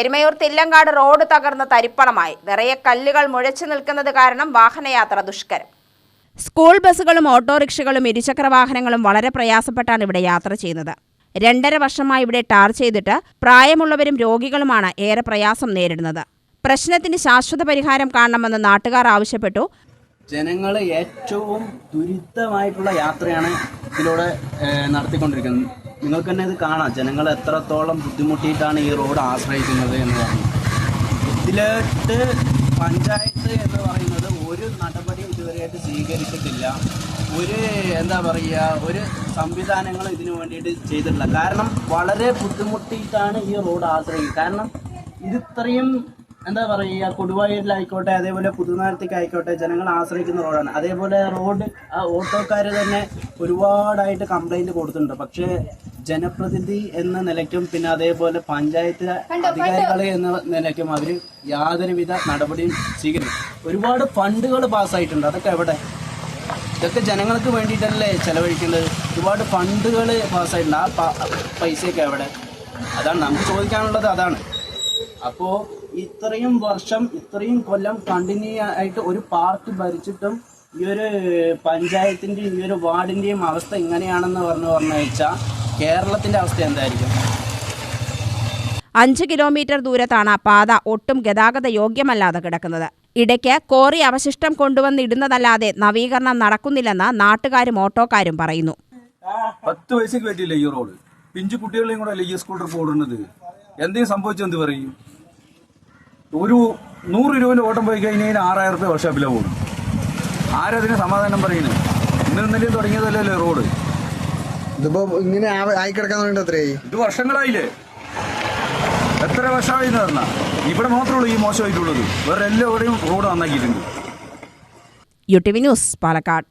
Erumayur തില്ലങ്കാട് road തകർന്ന് തരിപ്പണമായി. നിറയെ കല്ലുകൾ മുഴച്ചു നിൽക്കുന്നത് കാരണം വാഹനയാത്ര ദുഷ്കരം. സ്കൂൾ ബസ്സുകളും ഓട്ടോറിക്ഷകളും ഇരുചക്ര വാഹനങ്ങളും വളരെ പ്രയാസപ്പെട്ടാണ് ഇവിടെ യാത്ര ചെയ്യുന്നത് രണ്ടര വർഷമായി ഇവിടെ ടാർ ചെയ്തിട്ട് പ്രായമുള്ളവരും രോഗികളുമാണ് ഏറെ പ്രയാസം നേരിടുന്നത്. പ്രശ്നത്തിന് ശാശ്വത പരിഹാരം കാണണമെന്ന് നാട്ടുകാർ ആവശ്യപ്പെട്ടു. ജനങ്ങൾ ഏറ്റവും ദുരിതമായിട്ടുള്ള യാത്രയാണ് ഇതിലൂടെ നടത്തിക്കൊണ്ടിരിക്കുന്നത്. നിങ്ങൾക്ക് തന്നെ ഇത് കാണാം. ജനങ്ങൾ എത്രത്തോളം ബുദ്ധിമുട്ടിയിട്ടാണ് ഈ റോഡ് ആശ്രയിക്കുന്നത് എന്ന് പറഞ്ഞു. ഇതിലോട്ട് പഞ്ചായത്ത് എന്ന് പറയുന്നത് ഒരു നടപടിയും ഇതുവരെയായിട്ട് സ്വീകരിച്ചിട്ടില്ല. ഒരു എന്താ പറയുക ഒരു സംവിധാനങ്ങളും ഇതിനു വേണ്ടിയിട്ട് ചെയ്തിട്ടില്ല. കാരണം വളരെ ബുദ്ധിമുട്ടിയിട്ടാണ് ഈ റോഡ് ആശ്രയിക്കുന്നത്. കാരണം ഇത് ഇത്രയും എന്താ പറയുക കൊടുവായൂരിലായിക്കോട്ടെ അതേപോലെ പുതുനാരത്തേക്കായിക്കോട്ടെ ജനങ്ങൾ ആശ്രയിക്കുന്ന റോഡാണ്. അതേപോലെ റോഡ് ആ ഓട്ടോക്കാർ തന്നെ ഒരുപാടായിട്ട് കംപ്ലൈന്റ് കൊടുത്തിട്ടുണ്ട്. പക്ഷേ ജനപ്രതിനിധി എന്ന നിലയ്ക്കും പിന്നെ അതേപോലെ പഞ്ചായത്ത് അധികാരികൾ എന്ന നിലയ്ക്കും അവർ യാതൊരുവിധ നടപടിയും സ്വീകരിക്കും ഒരുപാട് ഫണ്ടുകൾ പാസ്സായിട്ടുണ്ട്. അതൊക്കെ എവിടെ? ഇതൊക്കെ ജനങ്ങൾക്ക് വേണ്ടിയിട്ടല്ലേ ചെലവഴിക്കേണ്ടത് ഒരുപാട് ഫണ്ടുകൾ പാസ്സായിട്ടുണ്ട്. ആ പൈസയൊക്കെ എവിടെ? അതാണ്. നമുക്ക് ചോദിക്കാനുള്ളത് അതാണ്. അപ്പോൾ ഇത്രയും വർഷം ഇത്രയും കൊല്ലം കണ്ടിന്യൂ ആയിട്ട് ഒരു പാർട്ടി ഭരിച്ചിട്ടും ഈ ഒരു പഞ്ചായത്തിന്റെയും ഈ ഒരു വാർഡിന്റെയും അവസ്ഥ ഇങ്ങനെയാണെന്ന് പറഞ്ഞു പറഞ്ഞു വെച്ചാൽ കേരളത്തിന്റെ അവസ്ഥ എന്തായിരിക്കും? അഞ്ച് കിലോമീറ്റർ ദൂരത്താണ് പാത ഒട്ടും ഗതാഗത യോഗ്യമല്ലാതെ കിടക്കുന്നത്. ഇടയ്ക്ക് കോറി അവശിഷ്ടം കൊണ്ടുവന്നിടുന്നതല്ലാതെ നവീകരണം നടക്കുന്നില്ലെന്ന് നാട്ടുകാരും ഓട്ടോക്കാരും പറയുന്നു. പത്ത് വയസ്സിൽ പറ്റിയില്ല ഈ റോഡ്? പിഞ്ചു കുട്ടികളെയും കൂടെ അല്ലേ ഈ സ്കൂൾ ട്രിപ്പ് ഓടുന്നത്? എന്തെങ്കിലും സംഭവിച്ചെന്ത് പറയും? ഒരു നൂറ് രൂപന്റെ ഓട്ടം പോയി കഴിഞ്ഞാൽ ആറായിരം റുപ്യ വർഷാപ്പില പോകും. ആരതിന് സമാധാനം പറയുന്നു? ഇന്ന് ഇന്നലെയും തുടങ്ങിയതല്ലേ റോഡ്? ഇതിപ്പോ ഇങ്ങനെ ആയി കിടക്കാൻ എത്രയായി? ഇത് വർഷങ്ങളായില്ലേ? എത്ര വർഷമായി തന്നാ ഇവിടെ മാത്രമേ ഉള്ളൂ ഈ മോശമായിട്ടുള്ളത്. വേറെ എല്ലാവരുടെയും road നന്നാക്കിയിട്ടുണ്ട്. U T V news Palakkad.